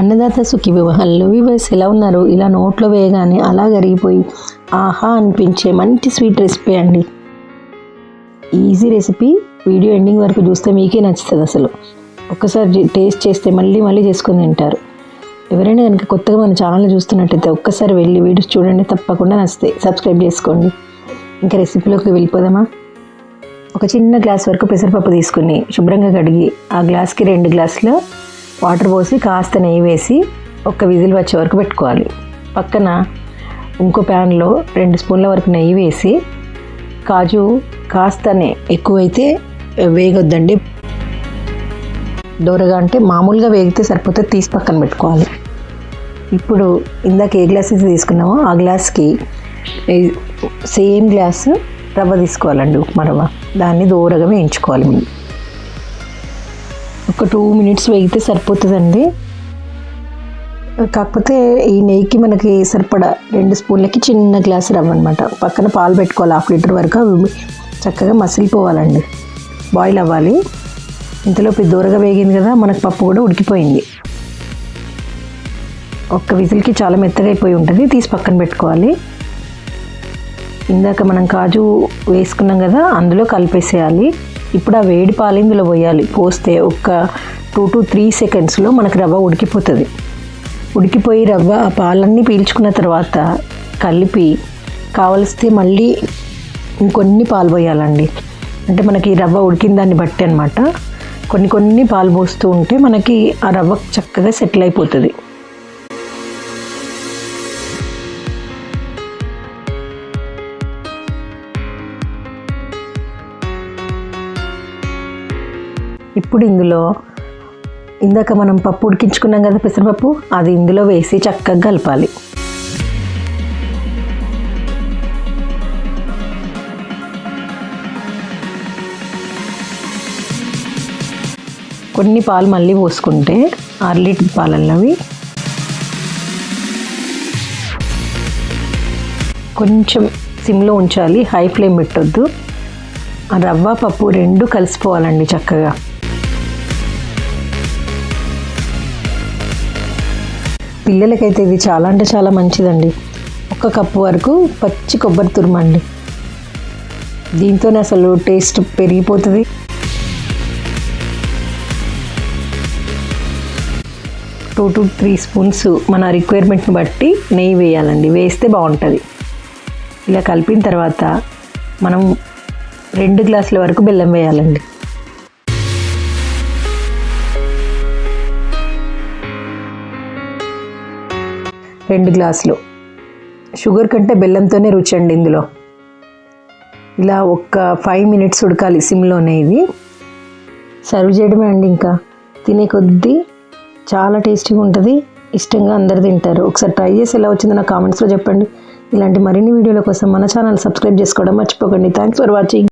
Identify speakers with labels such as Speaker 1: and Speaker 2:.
Speaker 1: అన్నదాత సుఖి వివాహంలో వివర్స్ ఎలా ఉన్నారు ఇలా నోట్లో వేయగానే అలా కరిగిపోయి ఆహా అనిపించే మంచి స్వీట్ రెసిపీ అండి. Easy recipe. వీడియో ఎండింగ్ వరకు చూస్తే మీకే నచ్చుతుంది అసలు. ఒక్కసారి టేస్ట్ చేస్తే మళ్ళీ మళ్ళీ చేసుకొని తింటారు. ఎవరైనా కనుక కొత్తగా మన ఛానల్ చూస్తున్నట్టయితే ఒక్కసారి వెళ్ళి వీడియోస్ చూడండి. తప్పకుండా నచ్చుతాయి సబ్స్క్రైబ్ చేసుకోండి. ఇంకా రెసిపీలోకి వెళ్ళిపోదామా? ఒక చిన్న గ్లాస్ వరకు పెసరపప్పు తీసుకుని శుభ్రంగా కడిగి ఆ గ్లాస్కి రెండు గ్లాసులు వాటర్ పోసి కాస్త నెయ్యి వేసి ఒక్క విజిల్ వచ్చే వరకు పెట్టుకోవాలి. పక్కన ఇంకో ప్యాన్లో రెండు స్పూన్ల వరకు నెయ్యి వేసి కాజు కాస్తనే ఎక్కువైతే వేగొద్దండి. దూరగా అంటే మామూలుగా వేగితే సరిపోతే తీసి పక్కన పెట్టుకోవాలి. ఇప్పుడు ఇందాక ఏ గ్లాస్ అయితే తీసుకున్నామో ఆ గ్లాస్కి సేమ్ గ్లాస్ రవ్వ తీసుకోవాలండి ఉప్మా రవ్వ. దాన్ని దూరగా వేయించుకోవాలి ముందు. ఒక టూ మినిట్స్ వేగితే సరిపోతుందండి. కాకపోతే ఈ నెయ్యికి మనకి సరిపడా రెండు స్పూన్లకి చిన్న గ్లాస్ రవ్వ అనమాట పక్కన పాలు పెట్టుకోవాలి హాఫ్ లీటర్ వరకు. అవి చక్కగా మసిలిపోవాలండి బాయిల్ అవ్వాలి. ఇంతలోపు దూరగా వేగింది కదా మనకు పప్పు కూడా ఉడికిపోయింది. ఒక్క విజిల్కి చాలా మెత్తగా అయిపోయి ఉంటుంది. తీసి పక్కన పెట్టుకోవాలి. ఇందాక మనం కాజు వేసుకున్నాం కదా అందులో కలిపేసేయాలి. ఇప్పుడు ఆ వేడి పాలు ఇందులో పోయాలి. పోస్తే ఒక టూ టు త్రీ సెకండ్స్లో మనకు రవ్వ ఉడికిపోతుంది. ఉడికిపోయి రవ్వ ఆ పాలన్నీ పీల్చుకున్న తర్వాత కలిపి కావలిస్తే మళ్ళీ ఇంకొన్ని పాలు పోయాలండి. అంటే మనకి రవ్వ ఉడికిన దాన్ని బట్టి అనమాట కొన్ని కొన్ని పాలు పోస్తూ ఉంటే మనకి ఆ రవ్వ చక్కగా సెటిల్ అయిపోతుంది. ఇప్పుడు ఇందులో ఇందాక మనం పప్పు ఉడికించుకున్నాం కదా పెసరపప్పు అది ఇందులో వేసి చక్కగా కలపాలి. కొన్ని పాలు మళ్ళీ పోసుకుంటే అర లీటర్ పాలన్నవి కొంచెం సిమ్లో ఉంచాలి హై ఫ్లేమ్ పెట్టొద్దు. ఆ రవ్వ పప్పు రెండు కలిసిపోవాలండి చక్కగా. పిల్లలకైతే ఇది చాలా అంటే చాలా మంచిదండి. ఒక కప్పు వరకు పచ్చి కొబ్బరి తురుమండి దీంతోనే అసలు టేస్ట్ పెరిగిపోతుంది. టూ టు త్రీ స్పూన్స్ మన రిక్వైర్మెంట్ని బట్టి నెయ్యి వేయాలండి. వేస్తే బాగుంటుంది. ఇలా కలిపిన తర్వాత మనం రెండు గ్లాసుల వరకు బెల్లం వేయాలండి. రెండు గ్లాసులు. షుగర్ కంటే బెల్లంతోనే రుచి అండి ఇందులో. ఇలా ఒక్క ఫైవ్ మినిట్స్ ఉడకాలి సిమ్లోనే ఇది. సర్వ్ చేయడమే అండి ఇంకా. తినే కొద్దీ చాలా టేస్టీగా ఉంటుంది. ఇష్టంగా అందరు తింటారు. ఒకసారి ట్రై చేసి ఎలా వచ్చిందో నా కామెంట్స్లో చెప్పండి. ఇలాంటి మరిన్ని వీడియోల కోసం మన ఛానల్ సబ్స్క్రైబ్ చేసుకోవడం మర్చిపోకండి. Thanks for watching